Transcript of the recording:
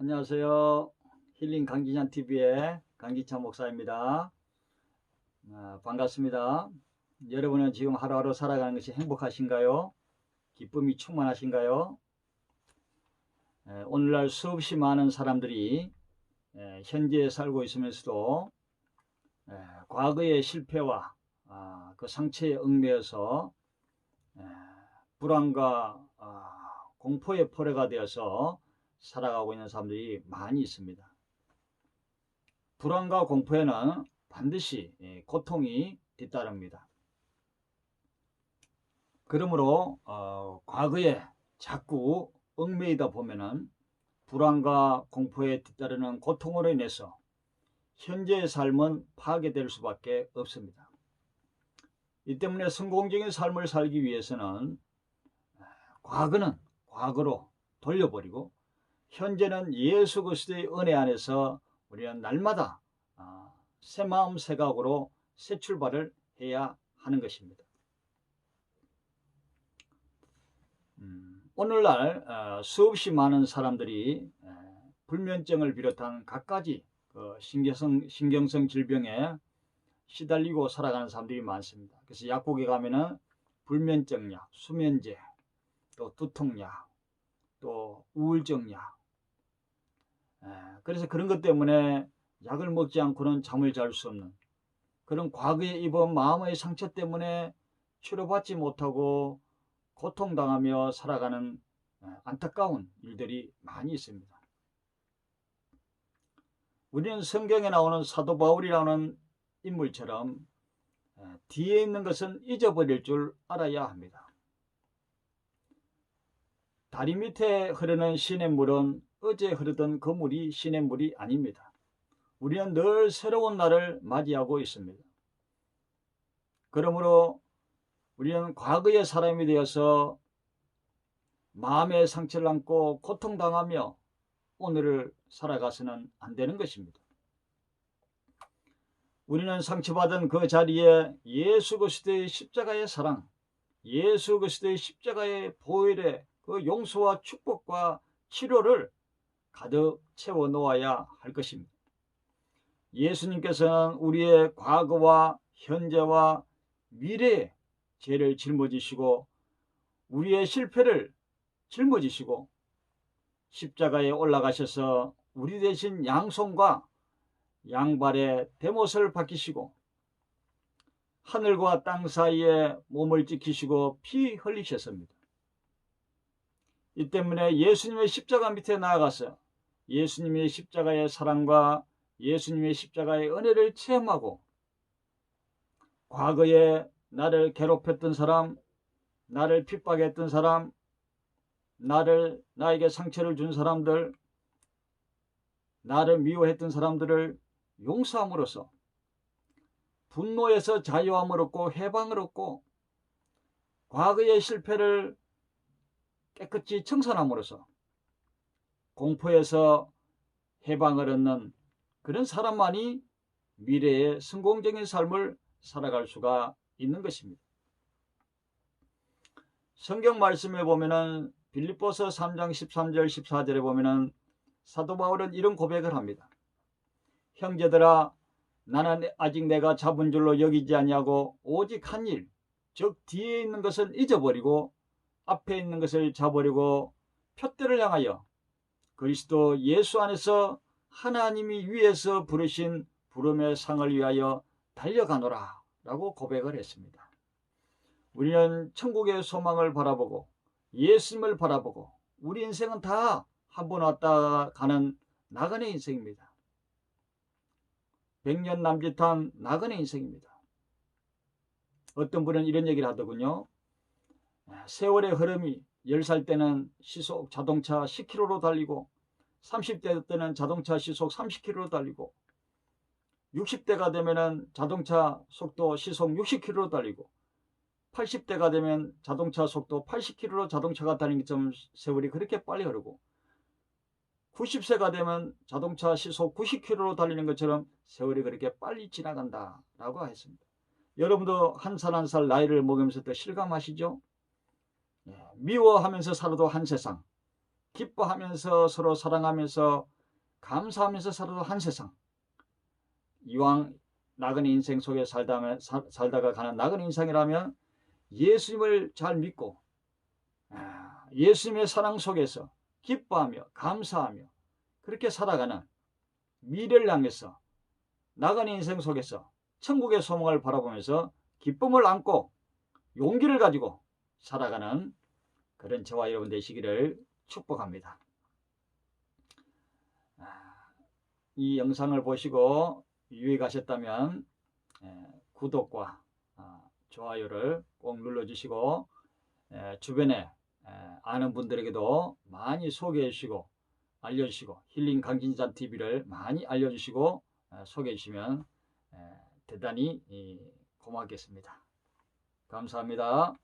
안녕하세요. 힐링 강기찬 TV의 강기찬 목사입니다. 아, 반갑습니다. 여러분은 지금 하루하루 살아가는 것이 행복하신가요? 기쁨이 충만하신가요? 에, 오늘날 수없이 많은 사람들이 에, 현재에 살고 있으면서도 에, 과거의 실패와 아, 그 상처에 얽매여서 에, 불안과 아, 공포의 포레가 되어서 살아가고 있는 사람들이 많이 있습니다. 불안과 공포에는 반드시 예, 고통이 뒤따릅니다. 그러므로 어, 과거에 자꾸 얽매이다 보면은 불안과 공포에 뒤따르는 고통으로 인해서 현재의 삶은 파괴될 수밖에 없습니다. 이 때문에 성공적인 삶을 살기 위해서는 과거는 과거로 돌려버리고 현재는 예수 그리스도의 은혜 안에서 우리는 날마다 아, 새 마음 새 각오로 새 출발을 해야 하는 것입니다. 음, 오늘날 어, 수없이 많은 사람들이 불면증을 비롯한 갖가지 그 신경성, 신경성 질병에 시달리고 살아가는 사람들이 많습니다. 그래서 약국에 가면은 불면증약, 수면제, 또 두통약, 또 우울증약, 그래서 그런 것 때문에 약을 먹지 않고는 잠을 잘 수 없는 그런 과거에 입은 마음의 상처 때문에 치료받지 못하고 고통당하며 살아가는 안타까운 일들이 많이 있습니다. 우리는 성경에 나오는 사도 바울이라는 인물처럼 뒤에 있는 것은 잊어버릴 줄 알아야 합니다. 다리 밑에 흐르는 시냇물은 어제 흐르던 그 물이 시냇물이 아닙니다. 우리는 늘 새로운 날을 맞이하고 있습니다. 그러므로 우리는 과거의 사람이 되어서 마음의 상처를 안고 고통당하며 오늘을 살아가서는 안 되는 것입니다. 우리는 상처받은 그 자리에 예수 그리스도의 십자가의 사랑, 예수 그리스도의 십자가의 보혈의 그 용서와 축복과 치료를 가득 채워 놓아야 할 것입니다. 예수님께서는 우리의 과거와 현재와 미래의 죄를 짊어지시고 우리의 실패를 짊어지시고 십자가에 올라가셔서 우리 대신 양손과 양발의 대못을 박히시고 하늘과 땅 사이에 몸을 지키시고 피 흘리셨습니다. 이 때문에 예수님의 십자가 밑에 나아가서 예수님의 십자가의 사랑과 예수님의 십자가의 은혜를 체험하고 과거에 나를 괴롭혔던 사람, 나를 핍박했던 사람, 나를 나에게 상처를 준 사람들, 나를 미워했던 사람들을 용서함으로써 분노에서 자유함을 얻고 해방을 얻고 과거의 실패를 깨끗이 청산함으로써 공포에서 해방을 얻는 그런 사람만이 미래의 성공적인 삶을 살아갈 수가 있는 것입니다. 성경 말씀에 보면은 빌립보서 3장 13절 14절에 보면은 사도 바울은 이런 고백을 합니다. 형제들아 나는 아직 내가 잡은 줄로 여기지 아니하고 오직 한 일, 즉 뒤에 있는 것을 잊어버리고 앞에 있는 것을 잡으려고 표대를 향하여 그리스도 예수 안에서 하나님이 위에서 부르신 부름의 상을 위하여 달려가노라 라고 고백을 했습니다. 우리는 천국의 소망을 바라보고 예수님을 바라보고 우리 인생은 다 한 번 왔다 가는 나그네 인생입니다. 백년 남짓한 나그네 인생입니다. 어떤 분은 이런 얘기를 하더군요. 세월의 흐름이 10살 때는 시속 자동차 10km로 달리고 30대 때는 자동차 시속 30km로 달리고 60대가 되면 자동차 속도 시속 60km로 달리고 80대가 되면 자동차 속도 80km로 자동차가 달리는 좀 세월이 그렇게 빨리 흐르고 90세가 되면 자동차 시속 90km로 달리는 것처럼 세월이 그렇게 빨리 지나간다 라고 했습니다. 여러분도 한 살 한 살 나이를 먹으면서 또 실감하시죠? 예, 미워하면서 살아도 한 세상, 기뻐하면서 서로 사랑하면서 감사하면서 살아도 한 세상. 이왕 나그네 인생 속에 살다, 사- 살다가 가는 나그네 인생이라면 예수님을 잘 믿고 아, 예수님의 사랑 속에서 기뻐하며 감사하며 그렇게 살아가는 미래를 향해서 나가는 인생 속에서 천국의 소망을 바라보면서 기쁨을 안고 용기를 가지고 살아가는 그런 저와 여러분 되시기를 축복합니다. 아, 이 영상을 보시고 유익하셨다면 에, 구독과 아, 좋아요를 꼭 눌러주시고 에, 주변에 에, 아는 분들에게도 많이 소개해 주시고 알려주시고 힐링 강진산 TV를 많이 알려주시고 에, 소개해 주시면 에, 대단히 이, 고맙겠습니다. 감사합니다.